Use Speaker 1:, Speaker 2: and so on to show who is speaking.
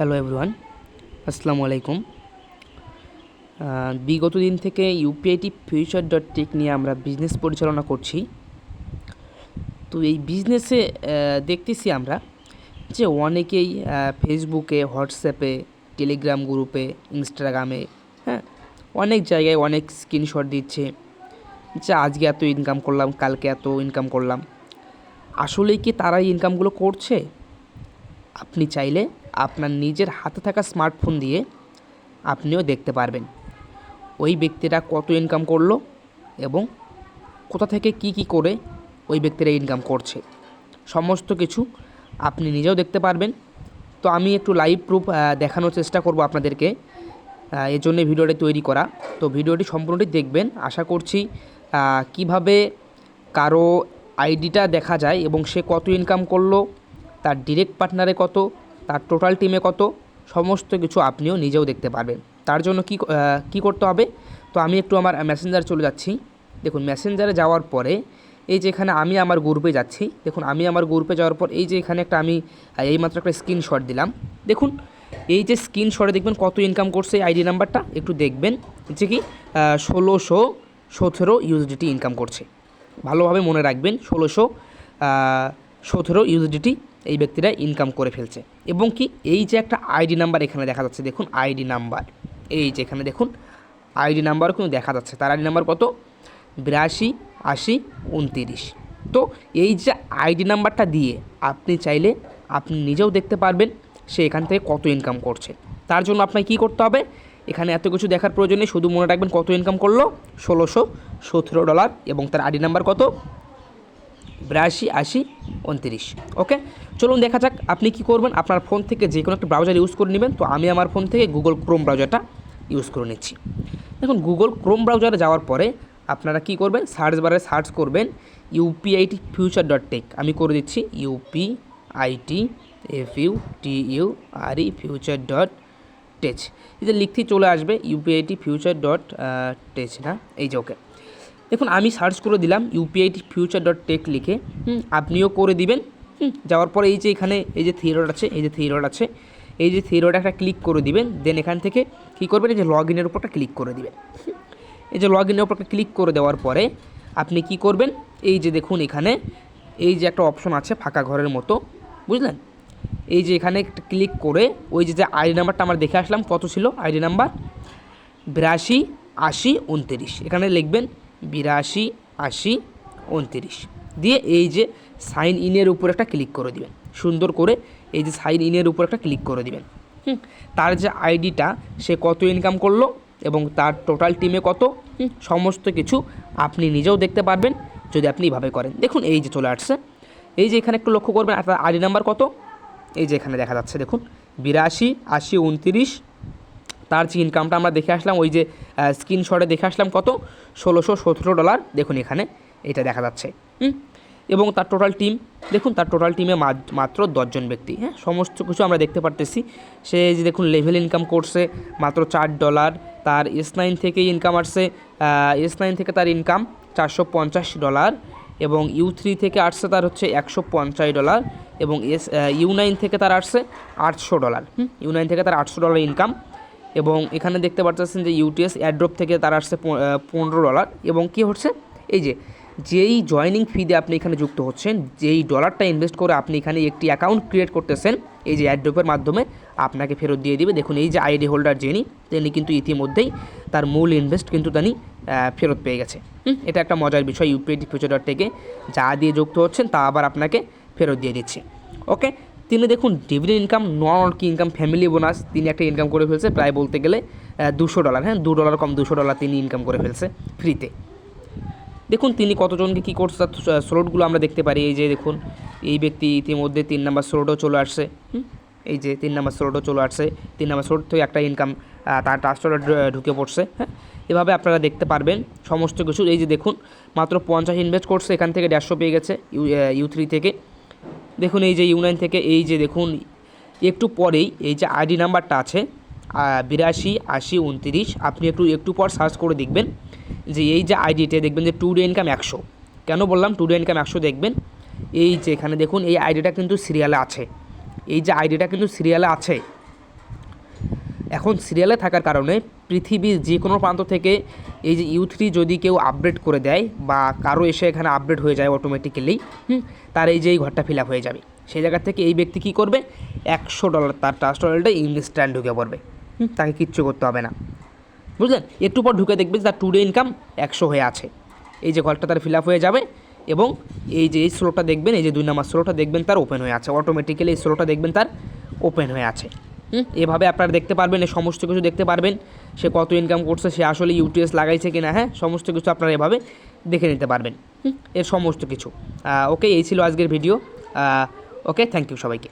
Speaker 1: Hello everyone আসসালামু আলাইকুম বিগত দিন থেকে ইউপিআইটি ফিউচার ডট টেক নিয়ে আমরা বিজনেস পরিচালনা করছি। তো এই বিজনেসে দেখতেছি আমরা যে অনেকেই ফেসবুকে হোয়াটসঅ্যাপে টেলিগ্রাম গ্রুপে ইনস্টাগ্রামে হ্যাঁ অনেক জায়গায় অনেক স্ক্রিনশট দিচ্ছে যে আজকে এত ইনকাম করলাম, কালকে এত ইনকাম করলাম। আসলেই কি তারা ইনকামগুলো করছে? আপনি চাইলে আপনার নিজের হাতে থাকা স্মার্টফোন দিয়ে আপনিও দেখতে পারবেন। ওই ব্যক্তিরা কত ইনকাম করল এবং কোথা থেকে কি কি করে ওই ব্যক্তিরা ইনকাম করছে। সমস্ত কিছু আপনি নিজেও দেখতে পারবেন। তো আমি একটু লাইভ প্রুফ দেখানোর চেষ্টা করব আপনাদেরকে। এর জন্য ভিডিওটি তৈরি করা। তো ভিডিওটি সম্পূর্ণটি দেখবেন। আশা করছি কীভাবে কারও আইডিটা দেখা যায় এবং সে কত ইনকাম করল, তার ডিরেক্ট পার্টনারে কত তার টোটাল টিমে কত? সমস্ত কিছু আপনিও নিজেও দেখতে পারবেন। তার জন্য কি কী করতে হবে? তো আমি একটু আমার মেসেঞ্জার চলে যাচ্ছি। দেখুন মেসেঞ্জারে যাওয়ার পরে এই যে এখানে আমি আমার গ্রুপে যাচ্ছি, দেখুন, আমি আমার গ্রুপে যাওয়ার পর এই যে এখানে একটা আমি এইমাত্র একটা স্ক্রিনশট দিলাম। দেখুন, এই যে স্ক্রিনশটে দেখবেন কত ইনকাম করছে এই আইডি নাম্বারটা একটু দেখবেন। যে কি ষোলোশো সতেরো ইউএসডিটি ইনকাম করছে। ভালোভাবে মনে রাখবেন, ষোলোশো সতেরো ইউএসডিটি এই ব্যক্তিরা ইনকাম করে ফেলছে। এবং কি এই যে একটা আইডি নাম্বার এখানে দেখা যাচ্ছে, দেখুন আইডি নাম্বার এই যে এখানে দেখুন আইডি নাম্বার কিন্তু দেখা যাচ্ছে, তার আইডি নাম্বার কত? বিরাশি, আশি, উনতিরিশ। তো এই যে আইডি নাম্বারটা দিয়ে আপনি চাইলে আপনি নিজেও দেখতে পারবেন সে এখান থেকে কত ইনকাম করছে। তার জন্য আপনাকে কী করতে হবে? এখানে এত কিছু দেখার প্রয়োজন শুধু মনে রাখবেন কত ইনকাম করল? ষোলোশো সতেরো ডলার এবং তার আইডি নাম্বার কত? বিরাশি, আশি, উনত্রিশ, ওকে? চলুন দেখা যাক আপনি কি করবেন। আপনার ফোন থেকে যে কোনো একটা ব্রাউজার ইউজ করে নেবেন। তো আমি আমার ফোন থেকে গুগল ক্রোম ব্রাউজারটা ইউজ করে নিচ্ছি। দেখুন গুগল ক্রোম ব্রাউজারে যাওয়ার পরে আপনারা কি করবেন? সার্চ বারে সার্চ করবেন ইউপিআইটি ফিউচার ডট টেক আমি করে দিচ্ছি UP IT F U T U R E future dot tech এই যে লিখতেই চলে আসবে ইউপিআইটি ফিউচার ডট টেচ না? এই যে, ওকে। দেখুন আমি সার্চ করে দিলাম ইউপিআইটি ফিউচার ডট টেক লিখে হুম, আপনিও করে দিবেন হুম, যাওয়ার পরে এই যে এখানে এই যে থিরোড আছে এই যে থিরোড আছে এই যে থিরোড একটা ক্লিক করে দিবেন দেন এখান থেকে কী করবেন এই যে লগ ইনের উপরটা ক্লিক করে দিবেন। এই যে লগ ইনের উপরটা ক্লিক করে দেওয়ার পরে আপনি কি করবেন এই যে দেখুন এখানে এই যে একটা অপশন আছে ফাঁকা ঘরের মতো বুঝলেন? এই যে এখানে একটা ক্লিক করে ওই যে যে আইডি নাম্বারটা আমরা দেখে আসলাম কত ছিল? আইডি নাম্বার বিরাশি আশি উনতিরিশ। এখানে লিখবেন বিরাশি, আশি, উনতিরিশ। দিয়ে এই যে সাইন ইনের উপর একটা ক্লিক করে দিবেন। সুন্দর করে এই যে সাইন ইনের উপর একটা ক্লিক করে দিবেন। হুম, তার যে আইডিটা সে কত ইনকাম করল এবং তার টোটাল টিমে কত? সমস্ত কিছু আপনি নিজেও দেখতে পারবেন যদি আপনি এভাবে করেন। দেখুন, এই যে চলে আসছে। এই যে এখানে একটু লক্ষ্য করবেন আপনার আইডি নাম্বার কত? এই যে এখানে দেখা যাচ্ছে, দেখুন। বিরাশি, আশি, উনতিরিশ তার যে ইনকামটা আমরা দেখে আসলাম, ওই যে স্ক্রিনশটে দেখে আসলাম কত? ষোলোশো সতেরো ডলার দেখুন এখানে, এটা দেখা যাচ্ছে, হুম? এবং তার টোটাল টিম দেখুন তার টোটাল টিমে মাত্র দশজন ব্যক্তি হ্যাঁ? সমস্ত কিছু আমরা দেখতে পারতেছি। সে যে দেখুন লেভেল ইনকাম করছে, মাত্র চার ডলার তার এস নাইন থেকে ইনকাম আসছে এস নাইন থেকে তার ইনকাম চারশো পঞ্চাশ ডলার এবং ইউ থ্রি থেকে আসছে তার হচ্ছে একশো পঞ্চাশ ডলার এবং এস ইউ নাইন থেকে তার আসছে আটশো ডলার হুম? ইউ নাইন থেকে তার আটশো ডলার ইনকাম এবং এখানে দেখতে পাচ্ছেন যে ইউটিএস অ্যাড্রপ থেকে তার আসছে পনেরো ডলার এবং কি হচ্ছে? এই যে, যেই জয়নিং ফি দিয়ে আপনি এখানে যুক্ত হচ্ছেন, যেই ডলারটা ইনভেস্ট করে আপনি এখানে একটি অ্যাকাউন্ট ক্রিয়েট করতেছেন, এই যে অ্যাড্রপের মাধ্যমে, আপনাকে ফেরত দিয়ে দিবে। দেখুন, এই যে আইডি হোল্ডার যিনি, তিনি কিন্তু ইতিমধ্যেই তার মূল ইনভেস্ট কিন্তু তিনি ফেরত পেয়ে গেছে। এটা একটা মজার বিষয় ইউপিআইটি ফিউচার ডট থেকে যা দিয়ে যুক্ত হচ্ছেন, তা আবার আপনাকে ফেরত দিয়ে দিচ্ছে। ওকে তিনি দেখুন ডিভিডেন্ড ইনকাম নন কি ইনকাম ফ্যামিলি বোনাস তিনি একটা ইনকাম করে ফেলছে প্রায় বলতে গেলে দুশো ডলার হ্যাঁ দু ডলার কম, দুশো ডলার তিনি ইনকাম করে ফেলছে ফ্রিতে দেখুন, তিনি কতজনকে কী করছে, তার স্লোটগুলো আমরা দেখতে পারি। এই যে দেখুন, এই ব্যক্তি ইতিমধ্যে তিন নাম্বার স্লোটও চলে আসছে এই যে তিন নাম্বার স্লোটও চলে আসছে, তিন নাম্বার স্লোট থেকে একটা ইনকাম তার ট্রাস্টরে ঢুকে পড়ছে হ্যাঁ? এভাবে আপনারা দেখতে পারবেন সমস্ত কিছু এই যে দেখুন, মাত্র পঞ্চাশ ইনভেস্ট করছে, এখান থেকে দেড়শো পেয়ে গেছে, ইউ ইউ থ্রি থেকে। দেখুন এই যে ইউনাইন থেকে এই যে দেখুন, একটু পরেই এই যে আইডি নাম্বারটা আছে বিরাশি আশি উনতিরিশ, আপনি একটু একটু পর সার্চ করে দেখবেন যে এই যে আইডিতে দেখবেন যে টু ডে ইনকাম একশো। কেন বললাম টু ডে ইনকাম একশো দেখবেন? এই যে এখানে দেখুন, এই আইডিটা কিন্তু সিরিয়ালে আছে। এই যে আইডিটা কিন্তু সিরিয়ালে আছে এখন সিরিয়ালে থাকার কারণে পৃথিবীর যে কোনো প্রান্ত থেকে এই যে ইউ থ্রি যদি কেউ আপডেট করে দেয় বা কারও এসে এখানে আপডেট হয়ে যায় অটোমেটিক্যালি হুম, তার এই যে এই ঘরটা ফিল আপ হয়ে যাবে। সেই জায়গা থেকে এই ব্যক্তি কী করবে? একশো ডলার তার ট্রাস্ট ওয়ালেটে ইনস্ট্যান্ট ঢুকে পড়বে। হুম, তাকে কিচ্ছু করতে হবে না। বুঝলেন? একটু পর ঢুকে দেখবে যে তার টু ডে ইনকাম একশো হয়ে আছে। এই যে ঘরটা তার ফিল আপ হয়ে যাবে এবং এই যে এই স্লোটা দেখবেন, এই যে দুই নাম্বার স্লোটা দেখবেন তার ওপেন হয়ে আছে। অটোমেটিক্যালি এই স্লোটা দেখবেন তার ওপেন হয়ে আছে। হুম এভাবে আপনারা দেখতে পারবেন সমস্ত কিছু দেখতে পারবেন, সে কত ইনকাম করছে, সে আসলে ইউটিএস লাগাইছে কিনা হ্যাঁ? সমস্ত কিছু আপনারা এভাবে দেখে নিতে পারবেন, হুম? এর সমস্ত কিছু। ওকে এই ছিল আজকের ভিডিও ওকে থ্যাংক ইউ সবাইকে।